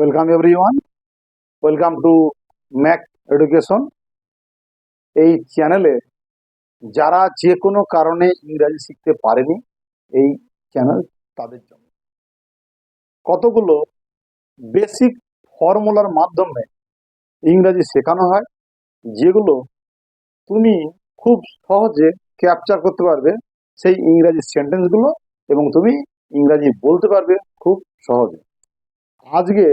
Welcome everyone welcome to Mac education এই চ্যানেলে যারা যে কোনো কারণে ইংরাজি শিখতে পারেনি, এই চ্যানেল তাদের জন্য। কতগুলো বেসিক ফর্মুলার মাধ্যমে ইংরাজি শেখানো হয়, যেগুলো তুমি খুব সহজে ক্যাপচার করতে পারবে সেই ইংরাজি সেন্টেন্সগুলো এবং তুমি ইংরাজি বলতে পারবে খুব সহজে। আজকে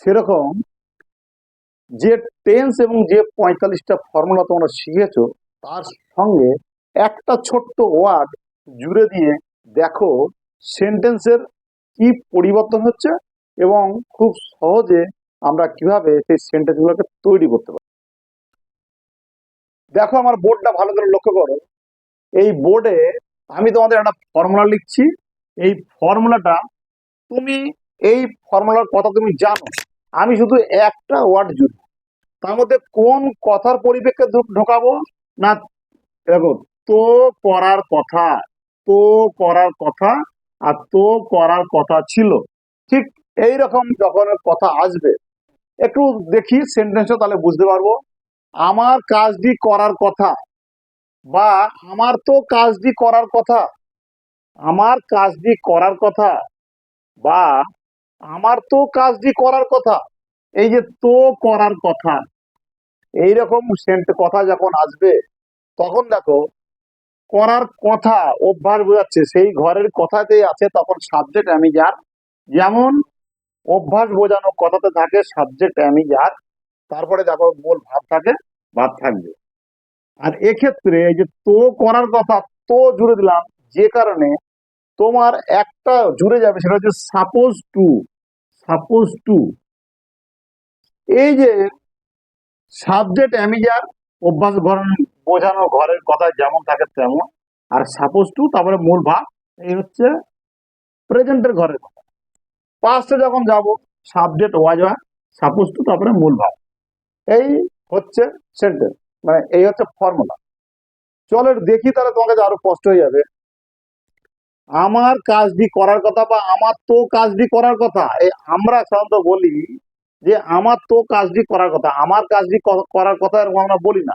সেরকম যে টেন্স এবং যে পঁয়তাল্লিশটা ফর্মুলা তোমরা শিখেছো, তার সঙ্গে একটা ছোট্ট ওয়ার্ড জুড়ে দিয়ে দেখো সেন্টেন্সের কি পরিবর্তন হচ্ছে এবং খুব সহজে আমরা কীভাবে সেই সেন্টেন্সগুলোকে তৈরি করতে পারি। দেখো আমার বোর্ডটা ভালো করে লক্ষ্য করো। এই বোর্ডে আমি তোমাদের একটা ফর্মুলা লিখছি। এই ফর্মুলাটা তুমি এই ফর্মুলার কথা তুমি জানো। আমি শুধু একটা ওয়ার্ড জুড়ব তার মধ্যে কোন কথার পরিপ্রেক্ষে ঢুক- ঢোকাবো না দেখো, তো করার কথা, তো করার কথা আর তো করার কথা ছিল। ঠিক এই রকম যখন কথা আসবে, একটু দেখি সেন্টেন্সটা তাহলে বুঝতে পারব। আমার কাজটি করার কথা বা আমার তো কাজটি করার কথা, আমার কাজটি করার কথা বা আমার তো কাজটি করার কথা। এই যে তো করার কথা। এইরকম সেন্ট কথা যখন আসবে, তখন দেখো, করার কথা অভ্যাস বোঝাচ্ছে। সেই ঘরের কথাতেই আছে তখন সাবজেক্ট আমি যার, যেমন অভ্যাস বোঝানো কথাতে থাকে সাবজেক্ট আমি যার, তারপরে দেখো মূল ভাব থাকে, ভাব থাকবে। আর এক্ষেত্রে এই যে তো করার কথা, তো জুড়ে দিলাম, যে কারণে তোমার একটা জুড়ে যাবে, সেটা হচ্ছে সাপোজ টু সাপোজ টু এই যে সাবজেক্ট আমি যার অভ্যাস গঠন বোঝানো ঘরের কথা যেমন থাকে তেমন, আর সাপোজ টু তারপরে মূল ভাব এই হচ্ছে প্রেজেন্টের ঘরের কথা। পাস্টে যখন যাব সাবজেক্ট ওয়াজ হয় সাপোজ টু তারপরে মূল ভাব এই হচ্ছে সেন্টেন্স মানে এই হচ্ছে ফর্মুলা চলো দেখি তাহলে তোমার কাছে আরও স্পষ্ট হয়ে যাবে। আমার কাজটি করার কথা বা আমার তো কাজটি করার কথা আমরা সাধারণত বলি যে আমার তো কাজটি করার কথা, আমার কাজটি করার কথা এরকম আমরা বলি না।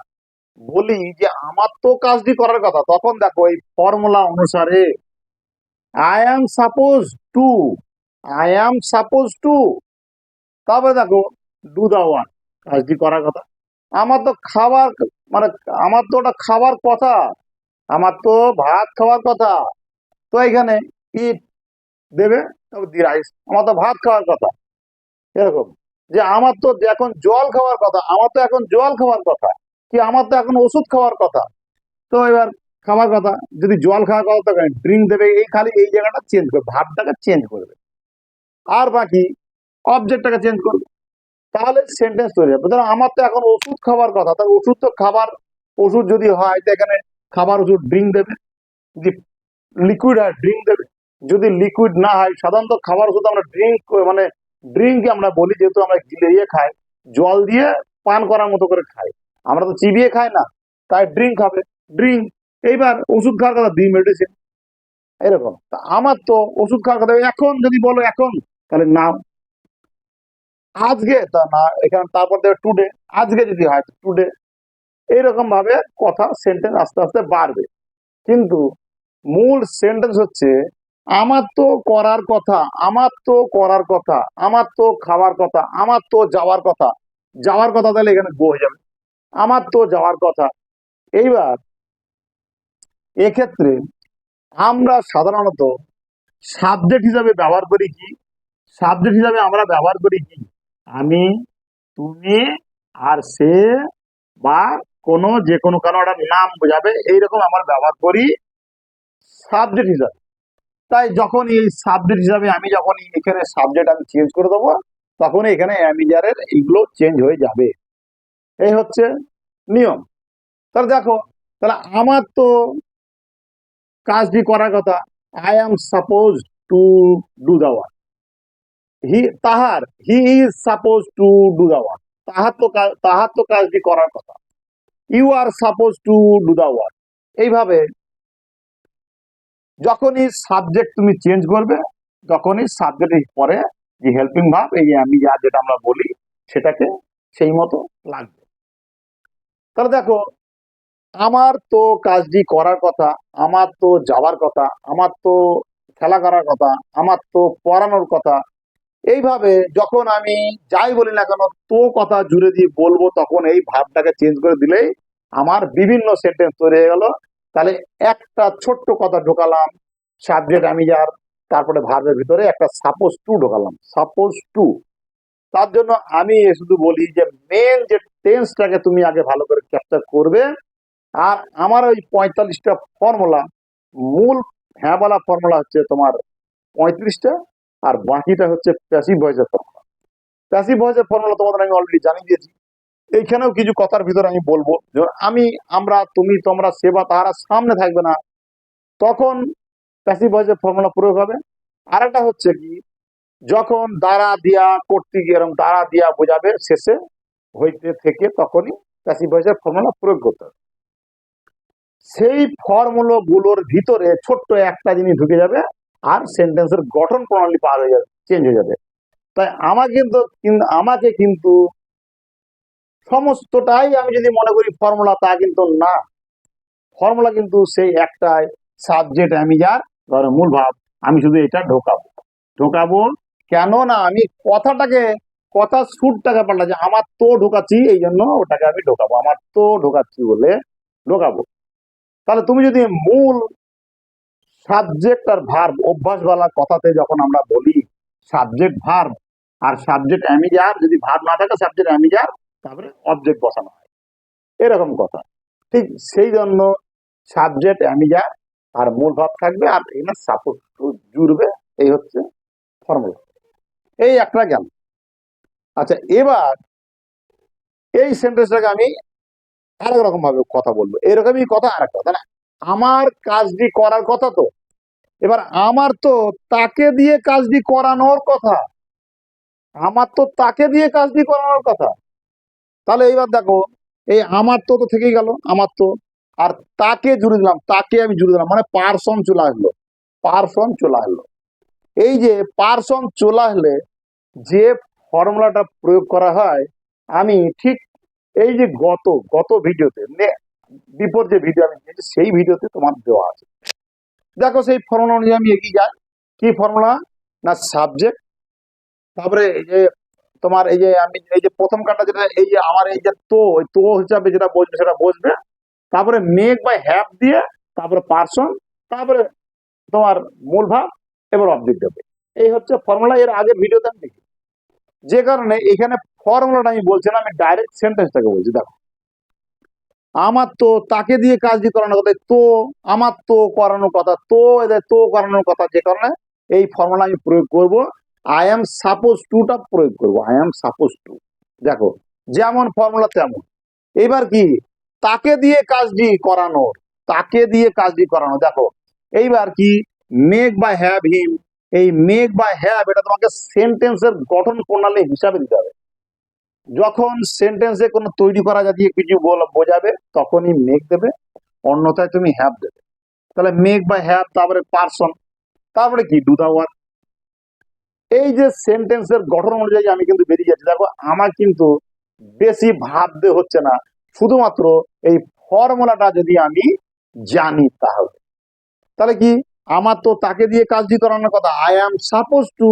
বলি যে আমার তো কাজটি করার কথা, তখন দেখো এই ফর্মুলা অনুসারে I am suppose to I am suppose to তবে দেখো ডু দা ওয়ান কাজটি করার কথা। আমার তো খাবার মানে আমার তো ওটা খাবার কথা, আমার তো ভাত খাওয়ার কথা তো এখানে ইট দেবে রাইস। আমার তো ভাত খাওয়ার কথা। এরকম। যে আমার তো এখন জল খাওয়ার কথা, আমার তো এখন জল খাওয়ার কথা, কি আমার তো এখন ওষুধ খাওয়ার কথা। তো এবার খাওয়ার কথা, যদি জল খাওয়ার কথা তো ড্রিঙ্ক দেবে, এই খালি এই জায়গাটা চেঞ্জ করবে ভাবটাকে চেঞ্জ করবে। আর বাকি অবজেক্টটাকে চেঞ্জ করবে। তাহলে সেন্টেন্স তৈরি হবে। ধরো আমার তো এখন ওষুধ খাওয়ার কথা, তাহলে ওষুধ তো খাবার, ওষুধ যদি হয়, তো এখানে খাবার, ওষুধ ড্রিঙ্ক দেবে। যদি লিকুইড হয় ড্রিঙ্ক দেবে যদি লিকুইড না হয়, সাধারণত খাবার ওষুধ আমরা ড্রিঙ্ক মানে ড্রিঙ্ক আমরা বলি, যেহেতু আমরা গিলিয়ে খাই, জল দিয়ে পান করার মতো করে খাই। আমরা তো চিবিয়ে খাই না, তাই ড্রিঙ্ক খাবে। ড্রিঙ্ক এইবার ওষুধ খাওয়ার কথা দি মেডিসিন এরকম। তা আমার তো ওষুধ খাওয়ার কথা, এখন যদি বলো এখন, তাহলে নাও আজকে তা না, এখানে তারপর দেবে টুডে আজকে যদি হয় টুডে এইরকম ভাবে কথা সেন্টেন্স আস্তে আস্তে বাড়বে। কিন্তু মূল সেন্টেন্স হচ্ছে, আমার তো করার কথা, আমার তো করার কথা, আমার তো খাওয়ার কথা, আমার তো যাওয়ার কথা। যাওয়ার কথা তাহলে এখানে গো হয়ে যাবে। আমার তো যাওয়ার কথা। এইবার, এক্ষেত্রে আমরা সাধারণত সাবজেক্ট হিসাবে ব্যবহার করি কি? সাবজেক্ট হিসাবে আমরা ব্যবহার করি কি? আমি, তুমি আর সে বা কোনো যে কোনো কারও একটা নাম বোঝাবে। এইরকম আমরা ব্যবহার করি সাবজেক্ট হিসাবে তাই যখন এই সাবজেক্ট হিসাবে আমি যখন এখানে সাবজেক্ট আমি চেঞ্জ করে দেবো, তখন এখানে অ্যামিজারের এইগুলো চেঞ্জ হয়ে যাবে। এই হচ্ছে নিয়ম। তাহলে দেখো, তাহলে আমার তো কাজটি করার কথা? I am suppose to do the work he তাহার he is suppose to do the work তাহার তো তাহার তো কাজটি করার কথা? You are suppose to do the work এইভাবে যখনই সাবজেক্ট তুমি চেঞ্জ করবে, তখনই সাবজেক্টের পরে যে হেল্পিং ভাব এই আমি যা যেটা আমরা বলি, সেটাকে সেই মতো লাগবে। তাহলে দেখো, আমার তো কাজটি করার কথা, আমার তো যাওয়ার কথা, আমার তো খেলা করার কথা, আমার তো পড়ানোর কথা, এইভাবে যখন আমি যাই বলি না কেন, তো কথা জুড়ে দিয়ে বলব, তখন এই ভাবটাকে চেঞ্জ করে দিলেই আমার বিভিন্ন সেন্টেন্স তৈরি হয়ে গেল। তাহলে একটা ছোট্ট কথা ঢোকালাম সাবজেক্ট আমি যার, তারপরে ভার্বের ভিতরে একটা সাপোজ টু ঢোকালাম সাপোজ টু তার জন্য আমি শুধু বলি যে মেন যে টেন্সটাকে তুমি আগে ভালো করে ক্যাপচার করবে, আর আমার ওই পঁয়তাল্লিশটা ফর্মুলা মূল হ্যাঁ বলা ফর্মুলা হচ্ছে তোমার পঁয়ত্রিশটা, আর বাকিটা হচ্ছে প্যাসিভ ভয়েসের ফর্মুলা প্যাসিভ ভয়েসের ফর্মুলা তোমাদের আমি অলরেডি জানিয়ে দিয়েছি। এইখানেও কিছু কথার ভিতরে আমি বলব আমি, আমরা, তুমি, তোমরা, সেবা তাহারা সামনে থাকবে না। তখন প্যাসিভ ভয়েসের ফর্মুলা প্রয়োগ হবে। আর একটা হচ্ছে কি, যখন দ্বারা দিয়া করতে গিয়ে এরকম দ্বারা দিয়া বোঝাবে, শেষে হইতে থেকে তখনই প্যাসিভ ভয়েসের ফর্মুলা প্রয়োগ করতে হবে। সেই ফর্মুলা গুলোর ভিতরে ছোট্ট একটা জিনিস ঢুকে যাবে, আর সেন্টেন্সের গঠন প্রণালী পার হয়ে যাবে চেঞ্জ হয়ে যাবে। তাই আমাকে কিন্তু আমাকে কিন্তু সমস্তটাই আমি যদি মনে করি ফর্মুলা তা কিন্তু না। ফর্মুলা কিন্তু সেই একটাই সাবজেক্ট আমি যার ধরো মূল ভাব, আমি শুধু এটা ঢোকাবো। ঢোকাবো কেন না? আমি কথাটাকে, কথা সুরটাকে পাল্টাচ্ছি আমার তো ঢোকাচ্ছি, এই জন্য ওটাকে আমি ঢোকাবো। আমার তো ঢোকাচ্ছি বলে ঢোকাবো। তাহলে তুমি যদি মূল সাবজেক্ট আর ভার্ব অভ্যাসওয়ালা কথাতে যখন আমরা বলি সাবজেক্ট ভার্ব আর সাবজেক্ট অ্যামিজার যদি ভার্ব না থাকে সাবজেক্ট অ্যামিজার তারপরে অবজেক্ট বসানো হয়। এরকম কথা। ঠিক সেই জন্য সাবজেক্ট আমি অ্যামিজার আর মূল ভাব থাকবে আর এখানে সাপোর্ট জুড়বে, এই হচ্ছে ফর্মুলা এই একটা গেল। আচ্ছা এবার এই সেন্টেন্সটাকে আমি আরেক রকম ভাবে কথা বলব। এরকমই কথা আরেক কথা, না? আমার কাজটি করার কথা তো। এবার আমার তো তাকে দিয়ে কাজটি করানোর কথা। আমার তো তাকে দিয়ে কাজটি করানোর কথা। তাহলে এইবার দেখো, এই আমার তো তো থেকেই গেল, আমার তো। আর তাকে জুড়ে দিলাম, তাকে আমি জুড়ে দিলাম মানে পার্সন চলে আসলো পার্সন চলে আসলো। এই যে পার্সন চলে আসলে যে ফর্মুলাটা প্রয়োগ করা হয়, আমি ঠিক এই যে গত গত ভিডিওতে বিপর যে ভিডিও আমি দিয়েছি, সেই ভিডিওতে তোমার দেওয়া আছে। দেখো সেই ফর্মুলা অনুযায়ী আমি এগিয়ে যাই। কি ফর্মুলা না সাবজেক্ট তারপরে এই যে তোমার এই যে আমি এই যে প্রথম কাটা যেটা, এই যে আমার এই যে তো তো হিসাবে যেটা বসবে, সেটা বসবে। তারপরে মেক বাই হ্যাপ দিয়ে, তারপরে পার্সন তারপরে তোমার মূল ভাব এবার অবজেক্ট দেবে এই হচ্ছে ফর্মুলা এর আগে ভিডিওতে আমি দেখি। যে কারণে এখানে ফর্মুলাটা আমি বলছি না, আমি ডাইরেক্ট সেন্টেন্সটাকে বলছি, দেখো। আমার তো তাকে দিয়ে কাজটি করানোর কথা তো আমার তো করানোর কথা, তো এদের তো করানোর কথা, যে কারণে এই ফর্মুলা আমি প্রয়োগ করব। আই এম সাপোজ টুটা প্রয়োগ করব। আই এম সাপোজ টু দেখো, যেমন ফর্মুলা তেমন। এবার কি? তাকে দিয়ে কাজটি করানোর তাকে দিয়ে কাজটি করানো। দেখো, এইবার কি? মেক বা হ্যাভ হিম এই মেক বা হ্যাভ এটা তোমাকে সেন্টেন্সের গঠন প্রণালী হিসাবে দিতে হবে। যখন সেন্টেন্সে কোনো তৈরি করা জাতীয় কিছু বোঝাবে, তখনই মেক দেবে। অন্যথায় তুমি হ্যাভ দেবে। তাহলে মেক বা হ্যাভ তারপরে পার্সন তারপরে কি? ডু দা ওয়ার্ক এই যে সেন্টেন্সের গঠন অনুযায়ী আমি কিন্তু বেরিয়ে যাচ্ছি। দেখো, আমার কিন্তু বেশি ভাবতে হচ্ছে না। শুধুমাত্র এই ফর্মুলাটা যদি আমি জানি তাহলে। তাহলে কি? আমার তো তাকে দিয়ে কাজটি করানোর কথা। I am suppose to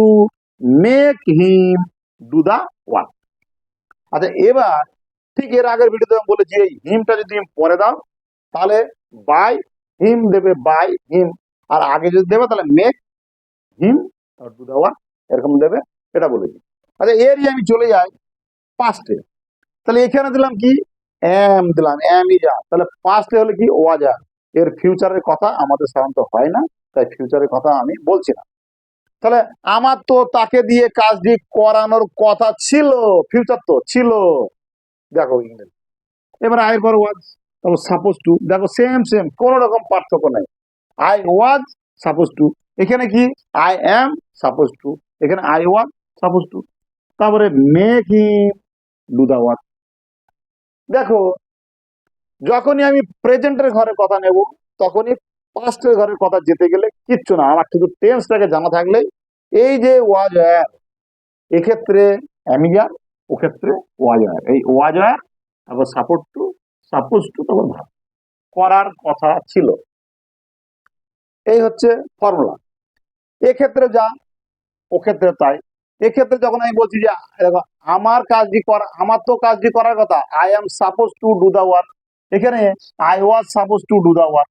make him do the work আচ্ছা এবার ঠিক এর আগের ভিডিওতে আমি বলেছি, এই হিমটা যদি পরে দাও, তাহলে বাই হিম দেবে বাই হিম আর আগে যদি দেবে, তাহলে make him do the work এরকম দেবে, এটা বলে দিই। আচ্ছা এরই আমি চলে যাই পাস্টে তাহলে এখানে দিলাম কি? এম দিলাম এম ইজা তাহলে পাস্টে হলে কি? ওয়াজা এর ফিউচারের কথা আমাদের সাধারণত হয় না, তাই ফিউচারের কথা আমি বলছি না। তাহলে আমার তো তাকে দিয়ে কাজটি করানোর কথা ছিল ফিউচার তো ছিল। দেখো ইংরেজি। এবার I for was suppose to দেখো সেম সেম কোন রকম পার্থক্য নাই। আই ওয়াজ সাপোজ টু এখানে কি? আই এম সাপোজ টু এখানে আই ওয়াজ সাপোজ টু তারপরে make him do the work দেখো, যখনই আমি প্রেজেন্টের ঘরে কথা নেব, তখনই পাস্টের ঘরের কথা যেতে গেলে কিচ্ছু না। আমার শুধু টেন্সটাকে জানা থাকলেই এই যে ওয়াজ এক্ষেত্রে অ্যামিজার ও ক্ষেত্রে ওয়াজয়ার এই ওয়াজয়ার তারপর সাপোর্ট টু সাপোজ টু তারপর ভাব করার কথা ছিল। এই হচ্ছে ফর্মুলা এক্ষেত্রে যা ও ক্ষেত্রে তাই। এক্ষেত্রে যখন আমি বলছি যে, দেখো, আমার কাজটি করা, আমার তো কাজটি করার কথা I am suppose to do the work এখানে I was suppose to do the work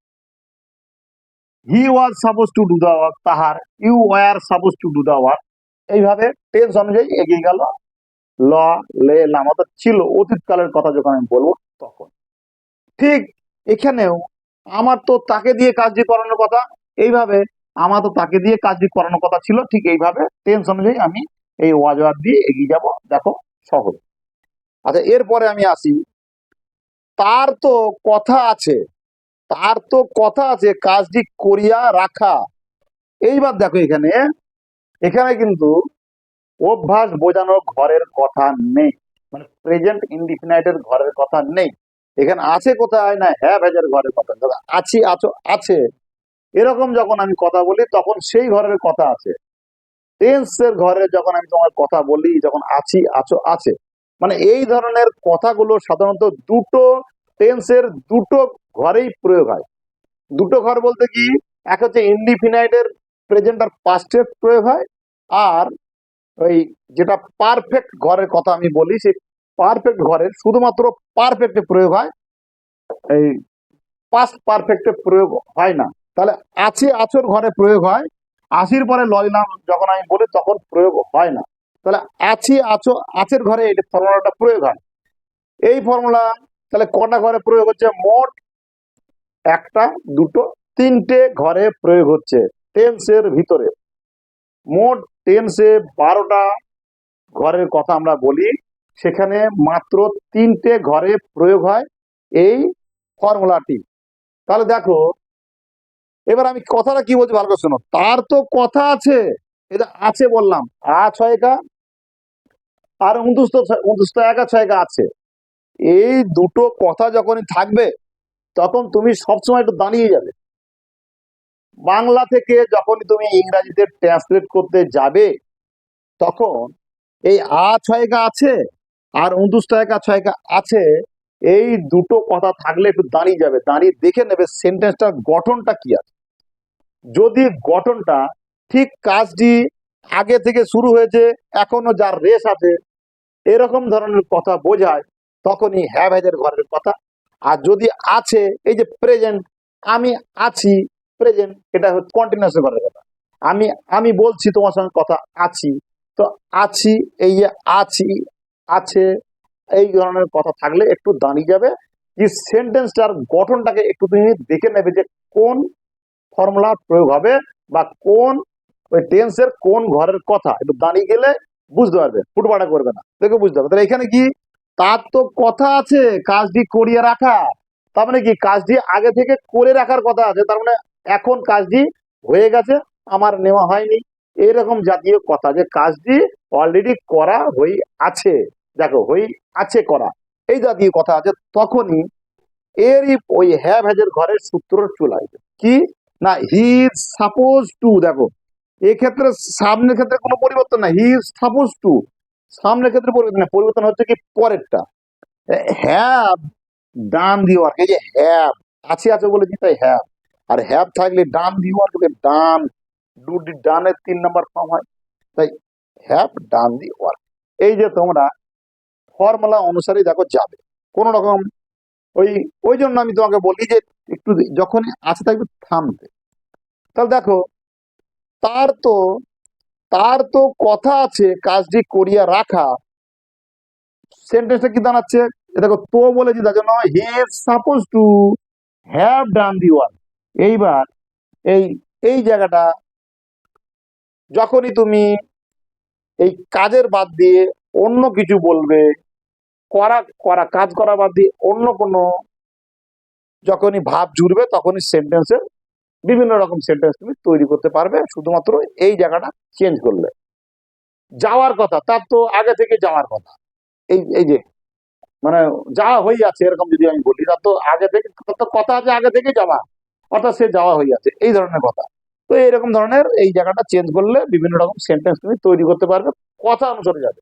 he was suppose to do the work তাহার you were suppose to do the work এইভাবে টেন্স অনুযায়ী এগিয়ে গেল। ল, লে লাম অর্থাৎ ছিল, অতীতকালের কথা যখন আমি বলব তখন। ঠিক এখানেও, আমার তো তাকে দিয়ে কাজটি করানোর কথা, এইভাবে আমার তো তাকে দিয়ে কাজটি করানোর কথা ছিল, ঠিক এইভাবে। টেন্স অনুযায়ী আমি এই ওয়াজওয়ার দিয়ে এগিয়ে যাব। দেখো, সহজ। আচ্ছা এরপরে আমি আসি। তার তো কথা আছে, তার তো কথা আছে, কাজটি করিয়া রাখা। এইবার দেখো এখানে এখানে কিন্তু অভ্যাস বোঝানোর ঘরের কথা নেই। মানে প্রেজেন্ট ইনডিফিনাইটের ঘরের কথা নেই। এখানে আছে কোথায় না? হ্যাঁ ভেজের ঘরের কথা। আছি, আছো, আছে। এরকম যখন আমি কথা বলি, তখন সেই ঘরের কথা আছে। টেন্সের ঘরে যখন আমি তোমার কথা বলি, যখন আছি, আছো, আছে। মানে এই ধরনের কথাগুলো সাধারণত দুটো টেন্সের দুটো ঘরেই প্রয়োগ হয়। দুটো ঘর বলতে কি? এক হচ্ছে ইনডিফিনাইটের প্রেজেন্ট আর পাস্টের প্রয়োগ হয়, আর ওই যেটা পারফেক্ট ঘরের কথা আমি বলি, সেই পারফেক্ট ঘরের শুধুমাত্র পারফেক্টে প্রয়োগ হয়। এই পাস্ট পারফেক্টে প্রয়োগ হয় না। তাহলে আছে আছর ঘরে প্রয়োগ হয়। আশির পরে লয়লাম যখন আমি বলি তখন প্রয়োগ হয় না। তাহলে আছি, আছো, আছের ঘরে এই ফর্মুলাটা প্রয়োগ হয়। এই ফর্মুলা, তাহলে কটা ঘরে প্রয়োগ হচ্ছে? মোট একটা, দুটো, তিনটে ঘরে প্রয়োগ হচ্ছে টেন্সের ভিতরে। মোট টেন্সে বারোটা ঘরের কথা আমরা বলি। সেখানে মাত্র তিনটে ঘরে প্রয়োগ হয় এই ফর্মুলাটি। তাহলে দেখো এবার আমি কথাটা কি বলছি ভালো করে শোনো। তার তো কথা আছে, এটা আছে বললাম। আ ছয়কা আর উনতুস্ত উনতুস্ত একা ছয়কা আছে। এই দুটো কথা যখনই থাকবে, তখন তুমি সবসময় একটু দাঁড়িয়ে যাবে। বাংলা থেকে যখনই তুমি ইংরাজিতে ট্রান্সলেট করতে যাবে, তখন এই আ ছয়কা আছে, আর উনতুস্ত একা ছয়কা আছে, এই দুটো কথা থাকলে একটু দাঁড়িয়ে যাবে। দাঁড়িয়ে দেখে নেবে সেন্টেন্সটার গঠনটা কি আছে। যদি গঠনটা ঠিক কাজটি আগে থেকে শুরু হয়েছে, এখনও যার রেস আছে, এরকম ধরনের কথা বোঝায়, তখনই হ্যাভ হ্যাজের ঘরের কথা। আর যদি আছে, এই যে প্রেজেন্ট আমি আছি প্রেজেন্ট এটা হচ্ছে কন্টিনিউয়াস ঘরের কথা। আমি আমি বলছি, তোমার সঙ্গে কথা আছি, তো আছি, এই যে আছি, আছে, এই ধরনের কথা থাকলে একটু দাঁড়িয়ে যাবে। যে সেন্টেন্সটার গঠনটাকে একটু তুমি দেখে নেবে যে কোন ফর্মুলা প্রয়োগ হবে বা কোন ওই টেন্সের কোন ঘরের কথা, একটু দাঁড়িয়ে গেলে বুঝতে পারবে ফুটবাটা করবে না, দেখে বুঝতে হবে। তাহলে এখানে কি? তার তো কথা আছে, কাজটি করিয়ে রাখা। তার মানে কি? কাজটি আগে থেকে করে রাখার কথা আছে, তার মানে এখন কাজটি হয়ে গেছে, আমার নেওয়া হয়নি। এরকম জাতীয় কথা যে কাজটি অলরেডি করা হয়ে আছে, দেখো হই আছে করা। এই জাতীয় কথা আছে, তখনই এরই ওই হ্যাভ হ্যাজের ঘরের সূত্র চলে আসবে। কি? না হি ইজ সাপোজ টু দেখো, এক্ষেত্রে সামনের ক্ষেত্রে কোনো পরিবর্তন নাই হি ইজ সাপোজ টু সামনের ক্ষেত্রে পরিবর্তন না পরিবর্তন হচ্ছে কি পরেরটা হ্যাভ ডান দি ওয়ার্ক এই যে হ্যাভ আছে আছে বলেছি তাই হ্যাভ আর হ্যাভ থাকলে done the work done do D ডানের তিন নম্বর ফর্ম হয়, তাই হ্যাভ ডান দি ওয়ার্ক এই যে তোমরা ফর্মুলা অনুসারে দেখো যাবে, কোন রকম ওই ওই জন্য আমি তোমাকে বলি যে একটু যখন আছে থাকবে থামতে। তাহলে দেখো, তার তো তার তো কথা আছে, কাজটি করিয়া রাখা। সেন্টেন্সটা কি দাঁড়াচ্ছে? দেখো, তো বলেছি তার জন্য he suppose to have done the one. এইবার এই এই জায়গাটা, যখনই তুমি এই কাজের বাদ দিয়ে অন্য কিছু বলবে করা করা, কাজ করা বাদ দিয়ে অন্য কোনো যখনই ভাব জুড়বে তখনই সেন্টেন্সের বিভিন্ন রকম সেন্টেন্স তুমি তৈরি করতে পারবে। শুধুমাত্র এই জায়গাটা চেঞ্জ করলে। যাওয়ার কথা, তার তো আগে থেকে যাওয়ার কথা। এই এই যে মানে যাওয়া হয়ে আছে এরকম যদি আমি বলি, তার তো আগে থেকে কথা আছে আগে থেকে যাওয়া। অর্থাৎ সে যাওয়া হয়ে আছে এই ধরনের কথা। তো এরকম ধরনের এই জায়গাটা চেঞ্জ করলে বিভিন্ন রকম সেন্টেন্স তুমি তৈরি করতে পারবে, কথা অনুসারে যাবে।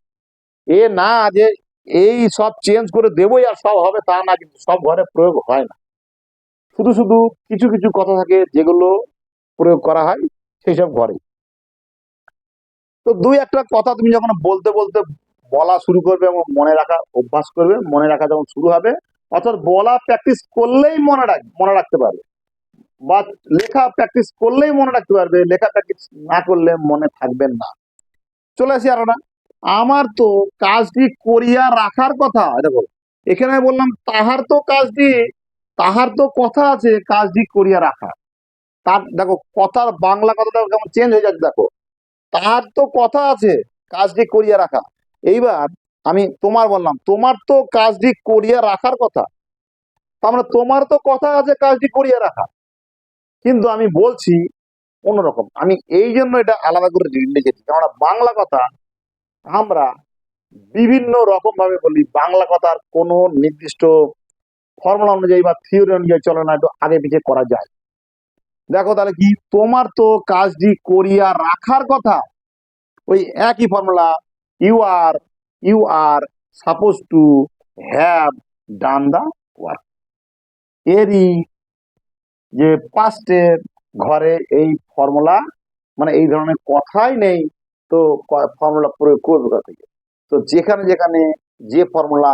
এ না, যে এই সব চেঞ্জ করে দেবই আর সব হবে তা না, কিন্তু সব ঘরে প্রয়োগ হয় না। শুধু শুধু কিছু কিছু কথা থাকে যেগুলো প্রয়োগ করা হয় সেই সব ঘরে। তো দুই একটা কথা তুমি যখন বলতে বলতে বলা শুরু করবে এবং মনে রাখা অভ্যাস করবে, মনে রাখা যখন শুরু হবে, অর্থাৎ বলা প্র্যাকটিস করলেই মনে রাখ, মনে রাখতে পারবে। বা লেখা প্র্যাকটিস করলেই মনে রাখতে পারবে, লেখা প্র্যাকটিস না করলে মনে থাকবেন না। চলে আসি আরও না। আমার তো কাজটি করিয়া রাখার কথা? দেখো এখানে বললাম, তাহার তো কাজটি তাহার তো কথা আছে কাজটি করিয়া রাখা। তার, দেখো, কথার বাংলা কথাটা কেমন চেঞ্জ হয়ে যাচ্ছে, দেখো। তাহার তো কথা আছে কাজটি করিয়া রাখা। এইবার আমি তোমার বললাম, তোমার তো কাজটি করিয়া রাখার কথা? তার মানে তোমার তো কথা আছে কাজটি করিয়া রাখা। কিন্তু আমি বলছি অন্যরকম। আমি এই জন্য এটা আলাদা করে লিখেছি কেননা বাংলা কথা আমরা বিভিন্ন রকম ভাবে বলি, বাংলা কথার কোনো নির্দিষ্ট ফর্মুলা অনুযায়ী বা থিওরি অনুযায়ী চলে না, একটু আগে পিছিয়ে করা যায়। দেখো তাহলে কি, তোমার তো কাজটি করিয়া রাখার কথা। ওই একই formula you are you are suppose to have done the work এরই যে পাস্টের ঘরে এই ফর্মুলা মানে এই ধরনের কথাই নেই। তো ফর্মুলা প্রয়োগ করবে কোথা থেকে? তো যেখানে যেখানে যে ফর্মুলা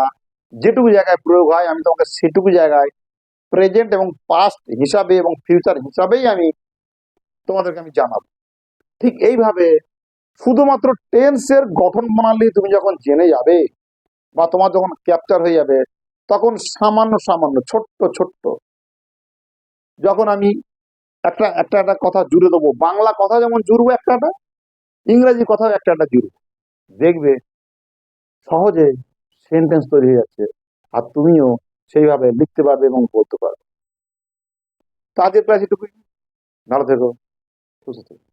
যেটুকু জায়গায় প্রয়োগ হয়, আমি তোমাকে সেটুকু জায়গায় প্রেজেন্ট এবং পাস্ট হিসাবে এবং ফিউচার হিসাবেই আমি তোমাদেরকে আমি জানাব। ঠিক এইভাবে শুধুমাত্র টেন্সের গঠন প্রণালী তুমি যখন জেনে যাবে বা তোমার যখন ক্যাপচার হয়ে যাবে, তখন সামান্য সামান্য, ছোট্ট ছোট্ট। যখন আমি একটা একটা একটা কথা জুড়ে দেবো, বাংলা কথা যেমন জুড়বো একটা একটা ইংরেজি কথাও একটা একটা জুড়ে। দেখবে সহজে সেন্টেন্স তৈরি হয়ে যাচ্ছে আর তুমিও সেইভাবে লিখতে পারবে এবং বলতে পারবে। তাদের প্রায় এটুকুই। ভালো থেকো, সুস্থ থেকো।